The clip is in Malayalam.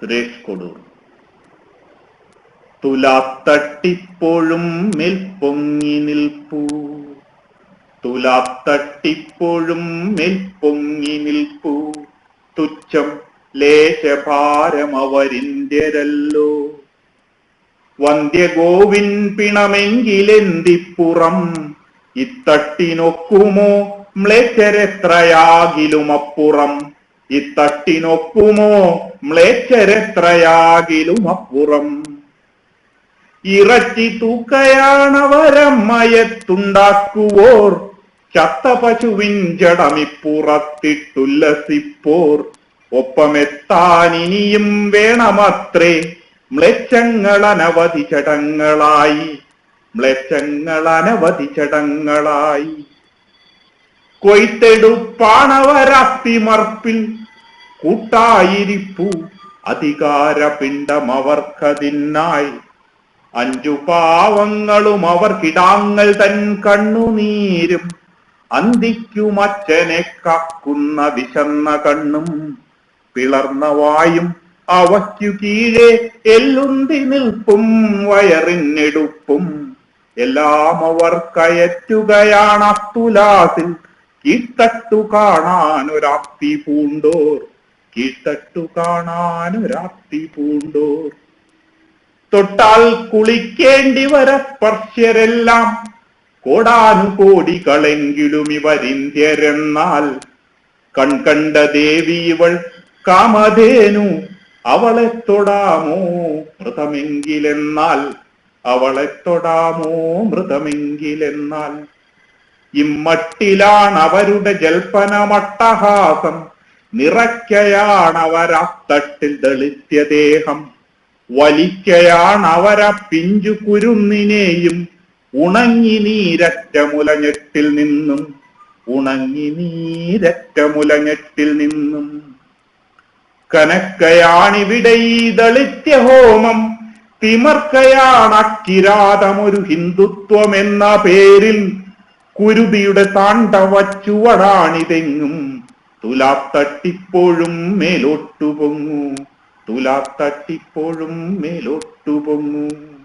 സുരേഷ് കൊടൂർ തുലാത്തട്ടിപ്പോഴും മേൽപ്പൊങ്ങി നിൽപ്പൂ. തുലാത്തട്ടിപ്പോഴും മേൽപ്പൊങ്ങി നിൽപ്പൂ. തുച്ഛം ലേശഭാരം അവരിന്ത്യരല്ലോ വന്ധ്യഗോവിൻ പിണമെങ്കിലെന്തിപ്പുറം? ഇത്തട്ടിനൊക്കുമോ മ്ലേച്ഛരെത്രയാകിലും അപ്പുറം ഇത്തട്ടിനൊക്കുമോ മ്ലേച്ഛരെത്രയാകിലും അപ്പുറം. ഇറച്ചി തൂക്കയാണവരമ്മയത്തുണ്ടാക്കുവോർ ചത്ത പശുവിൻ ജടമിപ്പുറത്തിട്ടുല്ലസിപ്പോർ ഒപ്പമെത്താൻ ഇനിയും വേണമത്രേ. മ്ലച്ചങ്ങളനവധി ചടങ്ങളായി. മ്ലച്ചങ്ങളനവധി ചടങ്ങളായി. കൊയ്ത്തെടുപ്പാണവരത്തിമർപ്പിൽ കൂട്ടായിരിപ്പു അധികാര പിണ്ടമവർക്കതിനായി അഞ്ചു പാവങ്ങളും അവർ കിടാങ്ങൾ തൻ കണ്ണുനീരും. അന്തിക്കുമച്ഛനെ കാക്കുന്ന വിശന്ന കണ്ണും പിളർന്ന വായും അവയ്ക്കു കീഴെ എല്ലുന്തി നിൽപ്പും വയറിനെടുപ്പും. എല്ലാം അവർ കയറ്റുകയാണ് അത്തുലാസിൽ കീഴ്ത്തട്ടു കാണാനൊരാപ്തി പൂണ്ടോർ. കീഴ്ത്തട്ടു കാണാനൊരാപ്തി പൂണ്ടോർ. തൊട്ടാൽ കുളിക്കേണ്ടി വര കോടാനു കോടാനുകോടികളെങ്കിലും ഇവരിന്ത്യരെന്നാൽ കൺകണ്ട ദേവി ഇവൾ കാമധേനു. അവളെ തൊടാമോ മൃതമെങ്കിലെന്നാൽ. അവളെ തൊടാമോ മൃതമെങ്കിലെന്നാൽ. ഇമ്മട്ടിലാണ് അവരുടെ ജൽപ്പനമട്ടഹാസം. നിറയ്ക്കയാണവരത്തട്ടിൽ ദളിത്യ ദേഹം വലിക്കയാണവര പിഞ്ചു കുരുന്നിനെയും. ഉണങ്ങി നീരറ്റ മുലഞ്ഞെട്ടിൽ നിന്നും. ഉണങ്ങി നീരറ്റ മുലഞ്ഞെട്ടിൽ നിന്നും. കനക്കയാണിവിടെ ഈ ദളിത്യ ഹോമം തിമർക്കയാണക്കിരാതമൊരു ഹിന്ദുത്വം എന്ന പേരിൽ കുരുതിയുടെ താണ്ഡവ ചുവടാണിതെങ്ങും തുലാത്തട്ടിപ്പോഴും മേലോട്ടു പൊങ്ങൂ. തുലാത്തട്ടിപ്പോഴും മേലോട്ടു പൊങ്ങൂ.